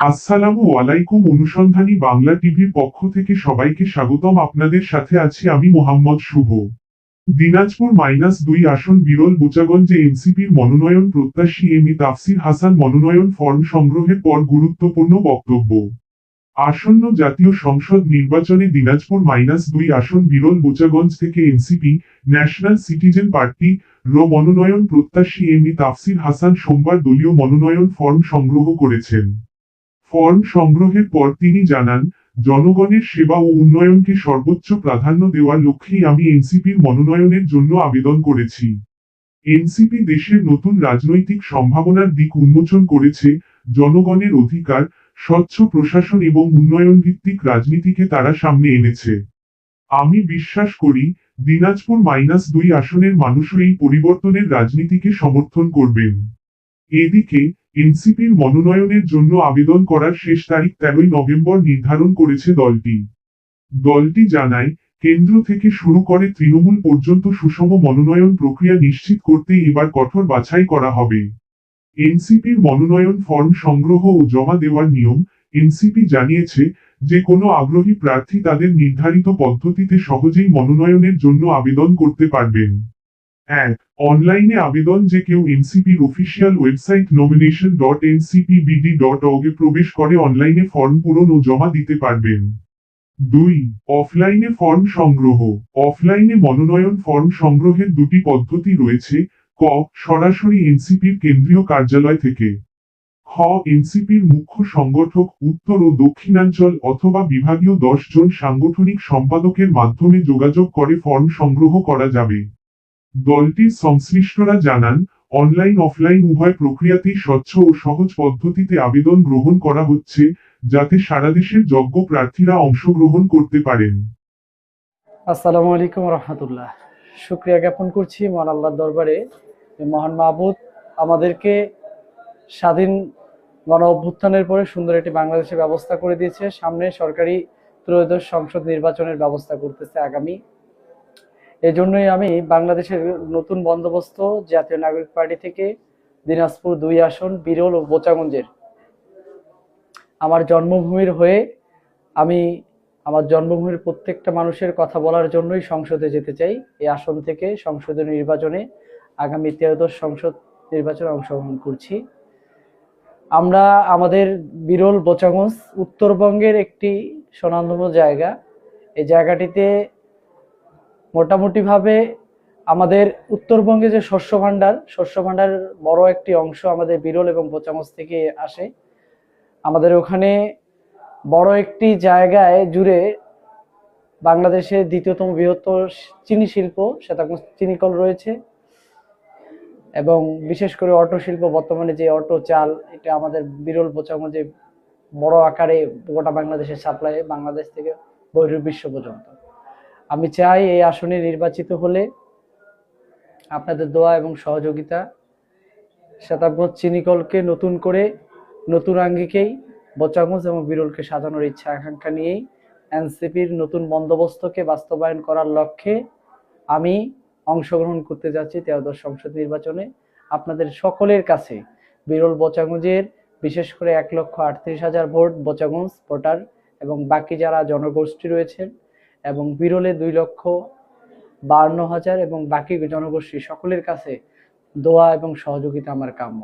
আসসালামু আলাইকুম, অনুসন্ধানী বাংলা টিভির পক্ষ থেকে সবাইকে স্বাগতম। আপনাদের সাথে আছি আমি মোহাম্মদ শুভ। দিনাজপুর মাইনাস দুই আসন বিরল বোচাগঞ্জে এনসিপির মনোনয়ন প্রত্যাশী এম তাফসির হাসান মনোনয়ন ফর্ম সংগ্রহের পর গুরুত্বপূর্ণ বক্তব্য। আসন্ন জাতীয় সংসদ নির্বাচনে দিনাজপুর মাইনাস দুই আসন বিরল বোচাগঞ্জ থেকে এনসিপি, ন্যাশনাল সিটিজেন পার্টি, র মনোনয়ন প্রত্যাশী এম তাফসির হাসান সোমবার দলীয় মনোনয়ন ফর্ম সংগ্রহ করেছেন। ফর্ম সংগ্রহের পর তিনি জানান, জনগণের সেবা ও উন্নয়নকে সর্বোচ্চ প্রাধান্য দেওয়ার লক্ষ্যেই আমি এনসিপির মনোনয়নের জন্য আবেদন করেছি। এনসিপি দেশের নতুন রাজনৈতিক সম্ভাবনার দিক উন্মোচন করেছে, জনগণের অধিকার স্বচ্ছ প্রশাসন এবং উন্নয়ন ভিত্তিক রাজনীতিকে তারা সামনে এনেছে। আমি বিশ্বাস করি, দিনাজপুর মাইনাস দুই আসনের মানুষও এই পরিবর্তনের রাজনীতিকে সমর্থন করবেন। এদিকে, এনসিপির মনোনয়নের জন্য আবেদন করার শেষ তারিখ তেরোই নভেম্বর নির্ধারণ করেছে দলটি। দলটি জানায়, কেন্দ্র থেকে শুরু করে তৃণমূল পর্যন্ত সুষম মনোনয়ন প্রক্রিয়া নিশ্চিত করতে এবার কঠোর বাছাই করা হবে। এনসিপির মনোনয়ন ফর্ম সংগ্রহ ও জমা দেওয়ার নিয়ম এনসিপি জানিয়েছে যে কোনো আগ্রহী প্রার্থী তাদের নির্ধারিত পদ্ধতিতে সহজেই মনোনয়নের জন্য আবেদন করতে পারবেন। এক, অনলাইনে আবেদন যে কেউ এনসিপির official website nomination dot NCPBD dot org প্রবেশ করে অনলাইনে ফর্ম পূরণ ও জমা দিতে পারবেন। দুই, অফলাইনে ফর্ম সংগ্রহ। অফলাইনে মনোনয়ন ফর্ম সংগ্রহের দুটি পদ্ধতি রয়েছে। সরাসরি এনসিপির কেন্দ্রীয় কার্যালয় থেকে। খ, এনসিপির মুখ্য সংগঠক উত্তর ও দক্ষিণাঞ্চল অথবা বিভাগীয় দশ জন সাংগঠনিক সম্পাদকের মাধ্যমে যোগাযোগ করে ফর্ম সংগ্রহ করা যাবে। দলটির সংশ্লিষ্টরা জানান, অনলাইন অফলাইন উভয় প্রক্রিয়াতেই স্বচ্ছ ও সহজ পদ্ধতিতে আবেদন গ্রহণ করা হচ্ছে, যাতে সারা দেশের যোগ্য প্রার্থীরা অংশগ্রহণ করতে পারেন। আসসালামু আলাইকুম রহমতুল্লাহ। শুক্রিয়া জ্ঞাপন করছি মহান আল্লাহর দরবারে। মহান মাহবুদ আমাদেরকে স্বাধীন গণ অভ্যুত্থানের পরে সুন্দর একটি বাংলাদেশের ব্যবস্থা করে দিয়েছে। সামনে সরকারি ত্রয়োদশ সংসদ নির্বাচনের ব্যবস্থা করতেছে আগামী। এজন্যই আমি বাংলাদেশের নতুন বন্দোবস্ত জাতীয় নাগরিক পার্টি থেকে দিনাজপুর দুই আসন, বিরল ও বোচাগঞ্জের আমার জন্মভূমির হয়ে আমি আমার জন্মভূমির প্রত্যেকটা মানুষের কথা বলার জন্যই সংসদে যেতে চাই। এই আসন থেকে সংসদীয় নির্বাচনে আগামী ত্রয়োদশ সংসদ নির্বাচনে অংশগ্রহণ করছি। আমরা আমাদের বিরল বোচাগঞ্জ উত্তরবঙ্গের একটি স্বনামধন্য জায়গা। এই জায়গাটিতে মোটামুটিভাবে আমাদের উত্তরবঙ্গে যে শস্য ভাণ্ডার শস্য ভাণ্ডার বড় একটি অংশ আমাদের বিরল এবং বোচাগঞ্জ থেকে আসে। আমাদের ওখানে বড় একটি জায়গায় জুড়ে বাংলাদেশের দ্বিতীয়তম বৃহত্তর চিনি শিল্প শ্বেতাগঞ্জ চিনিকল রয়েছে। এবং বিশেষ করে অটো শিল্প, বর্তমানে যে অটো চাল, এটা আমাদের বিরল বোচাগঞ্জে বড় আকারে গোটা বাংলাদেশের সাপ্লাই বাংলাদেশ থেকে বহির্বিশ্ব পর্যন্ত। আমি চাই এই আসনে নির্বাচিত হলে আপনাদের দোয়া এবং সহযোগিতা শতাব্দ চিনিকলকে নতুন করে নতুন আঙ্গিকেই বোচাগঞ্জ এবং বিরলকে সাজানোর ইচ্ছা আকাঙ্ক্ষা নিয়েই এনসিপির নতুন বন্দোবস্তকে বাস্তবায়ন করার লক্ষ্যে আমি অংশগ্রহণ করতে যাচ্ছি তেরোদশ সংসদ নির্বাচনে। আপনাদের সকলের কাছে বিরল বচাগুঁজের, বিশেষ করে এক লক্ষ আটত্রিশ হাজার ভোট বচাগুঞ্জ ভোটার এবং বাকি যারা জনগোষ্ঠী রয়েছেন এবং বিরলে দুই লক্ষ বান্ন হাজার এবং বাকি জনগোষ্ঠী সকলের কাছে দোয়া এবং সহযোগিতা আমার কাম্য।